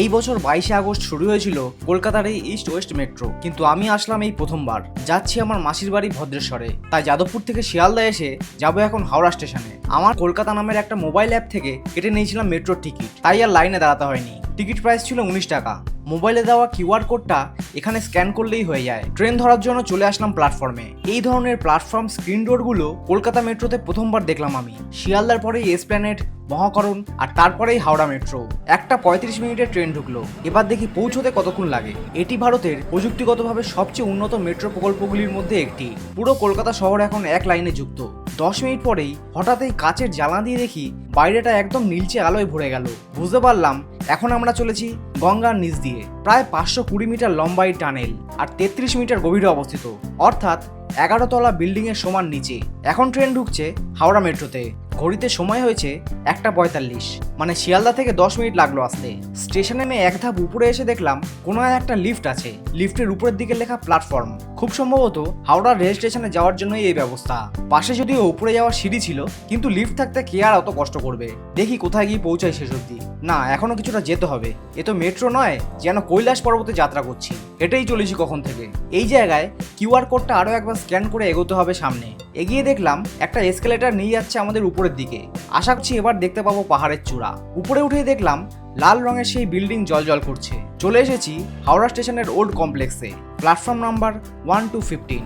এই বছর বাইশে আগস্ট শুরু হয়েছিল কলকাতার এই ইস্ট ওয়েস্ট মেট্রো কিন্তু আমি আসলাম এই প্রথমবার। যাচ্ছি আমার মাসির বাড়ি ভদ্রেশ্বরে। তাই যাদবপুর থেকে শিয়ালদা এসে যাব এখন হাওড়া স্টেশনে। আমার কলকাতা নামের একটা মোবাইল অ্যাপ থেকে কেটে নিয়েছিলাম মেট্রোর টিকিট তাই আর লাইনে দাঁড়াতে হয়নি। টিকিট প্রাইস ছিল উনিশ টাকা। মোবাইলে দেওয়া কিউআর কোডটা এখানে স্ক্যান করলেই হয়ে যায়। ট্রেন ধরার জন্য চলে আসলাম প্ল্যাটফর্মে। এই ধরনের প্ল্যাটফর্ম স্ক্রিন ডোরগুলো কলকাতা মেট্রোতে প্রথমবার দেখলাম আমি। শিয়ালদার পরেই এসপ্ল্যানেট, মহাকরণ আর তারপরেই হাওড়া মেট্রো। একটা পঁয়ত্রিশ মিনিটের ট্রেন ঢুকলো। এবার দেখি পৌঁছতে কতক্ষণ লাগে। এটি ভারতের প্রযুক্তিগতভাবে সবচেয়ে উন্নত মেট্রো প্রকল্পগুলির মধ্যে একটি। পুরো কলকাতা শহর এখন এক লাইনে যুক্ত। দশ মিনিট পরেই হঠাৎ এই কাচের জ্বালা দিয়ে দেখি বাইরেটা একদম নীলচে আলোয় ভরে গেল। বুঝতে পারলাম এখন আমরা চলেছি গঙ্গার নিচ দিয়ে। প্রায় পাঁচশো কুড়ি মিটার লম্বাই টানেল আর তেত্রিশ মিটার গভীরে অবস্থিত। অর্থাৎ এগারো তলা বিল্ডিং এর সমান নিচে। এখন ট্রেন ঢুকছে হাওড়া মেট্রোতে। ঘড়িতে সময় হয়েছে একটা পঁয়তাল্লিশ। মানে শিয়ালদা থেকে দশ মিনিট লাগল আসতে। স্টেশনে নেমে এক ধাপ উপরে এসে দেখলাম কোনো একটা লিফট আছে। লিফটের উপরের দিকে লেখা প্ল্যাটফর্ম। খুব সম্ভবত হাওড়া রেল স্টেশনে যাওয়ার জন্যই এই ব্যবস্থা। পাশে যদিও উপরে যাওয়ার সিঁড়ি ছিল, কিন্তু লিফট থাকতে কে আর অত কষ্ট করবে? দেখি কোথায় গিয়ে পৌঁছায় শেষ অবধি। না, এখনও কিছুটা যেতে হবে। এ তো মেট্রো নয়, যেন কৈলাস পর্বতে যাত্রা করছি। এটাই চলেছি কখন থেকে। এই জায়গায় কিউআর কোডটা আরও একবার স্ক্যান করে এগোতে হবে সামনে। এগিয়ে দেখলাম একটা এসকেলেটার নিয়ে যাচ্ছে আমাদের উপরের দিকে। আশা করছি এবার দেখতে পাবো পাহাড়ের চূড়া। উপরে উঠে দেখলাম লাল রঙের সেই বিল্ডিং জল করছে। চলে এসেছি হাওড়া স্টেশনের ওল্ড কমপ্লেক্সে, platform number one two fifteen